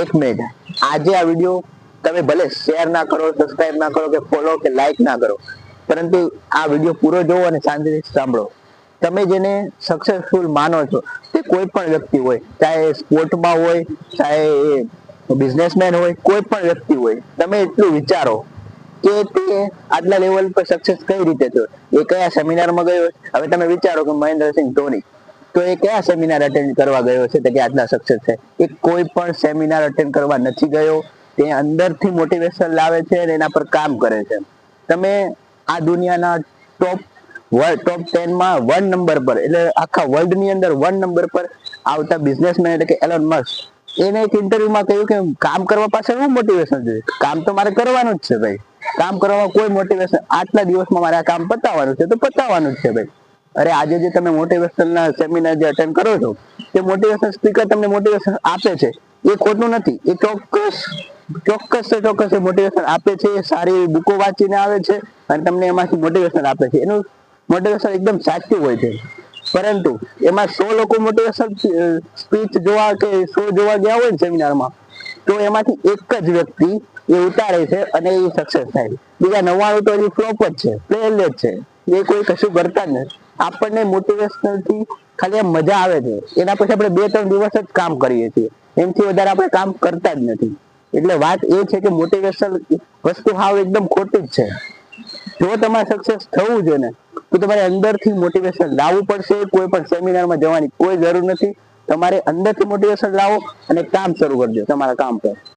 એક મિનિટ આજે આ વીડિયો તમે ભલે શેર ના કરો સબસ્ક્રાઇબ ના કરો કે ફોલો કે લાઈક ના કરો, પરંતુ આ વીડિયો પૂરો જોવો અને શાંતિથી સાંભળો. તમે જેને સક્સેસફુલ માનો છો, તે કોઈ પણ વ્યક્તિ હોય, ચાહે સ્પોર્ટમાં હોય, ચાહે બિઝનેસમેન હોય, કોઈ પણ વ્યક્તિ હોય, તમે એટલું વિચારો કે તે આટલા લેવલ પર સક્સેસ કઈ રીતે થયો? એ કયા સેમિનારમાં ગયો? હવે તમે વિચારો કે મહેન્દ્રસિંહ ધોની તો એ કયા સેમિનાર અટેન્ડ કરવા ગયો છે તો કે આટલા સક્સેસ છે? એ કોઈ પણ સેમિનાર અટેન્ડ કરવા નથી ગયો. તે અંદરથી મોટિવેશન લાવે છે અને એના પર કામ કરે છે. તમે આ દુનિયાના ટોપ ટોપ ટેનમાં વન નંબર પર, એટલે આખા વર્લ્ડની અંદર વન નંબર પર આવતા બિઝનેસમેન એટલે કે એલોન મસ્ક એને એક ઇન્ટરવ્યુમાં કહ્યું કે કામ કરવા પાછળ શું મોટિવેશન છે? કામ તો મારે કરવાનું જ છે ભાઈ. કામ કરવામાં કોઈ મોટિવેશન આટલા દિવસમાં મારે આ કામ પતાવવાનું છે તો પતાવવાનું જ છે ભાઈ. અરે આજે જે તમે મોટિવેશનના સેમિનાર જે અટેન્ડ કરો છો, તે મોટિવેશન સ્પીકર તમને મોટિવેશન આપે છે. એ ખોટું નથી. એ ચોક્કસ ચોક્કસ ચોક્કસ મોટિવેશન આપે છે. એ સારી બુકો વાંચીને આવે છે અને તમને એમાંથી મોટિવેશન આપે છે. એનું મોટિવેશન એકદમ સાચું હોય છે. પરંતુ એમાં સો લોકો મોટિવેશન સ્પીચ જોવા કે શો જોવા ગયા હોય ને સેમિનારમાં તો એમાંથી એક જ વ્યક્તિ એ ઉતારે છે અને એ સક્સેસ થાય બીજા નવ્વાણું તો હજી ફ્લોપ જ છે. ફેલ જ છે. એ કોઈ કશું કરતા જ નથી. આપણને મોટિવેશનલથી ખાલી મજા આવે છે. એના પછી આપણે બે, ત્રણ દિવસ જ કામ કરીએ છીએ. એમથી વધારે આપણે કામ કરતા જ નથી. એટલે વાત એ છે કે મોટિવેશન વસ્તુ હાવ એકદમ ખોટી જ છે. જો તમારે સક્સેસ થવું છે ને, તો તમારે અંદરથી મોટિવેશન લાવવું પડશે. કોઈ પણ સેમિનારમાં જવાની કોઈ જરૂર નથી. તમારે અંદરથી મોટિવેશન લાવો અને કામ શરૂ કરજો તમારા કામ પર.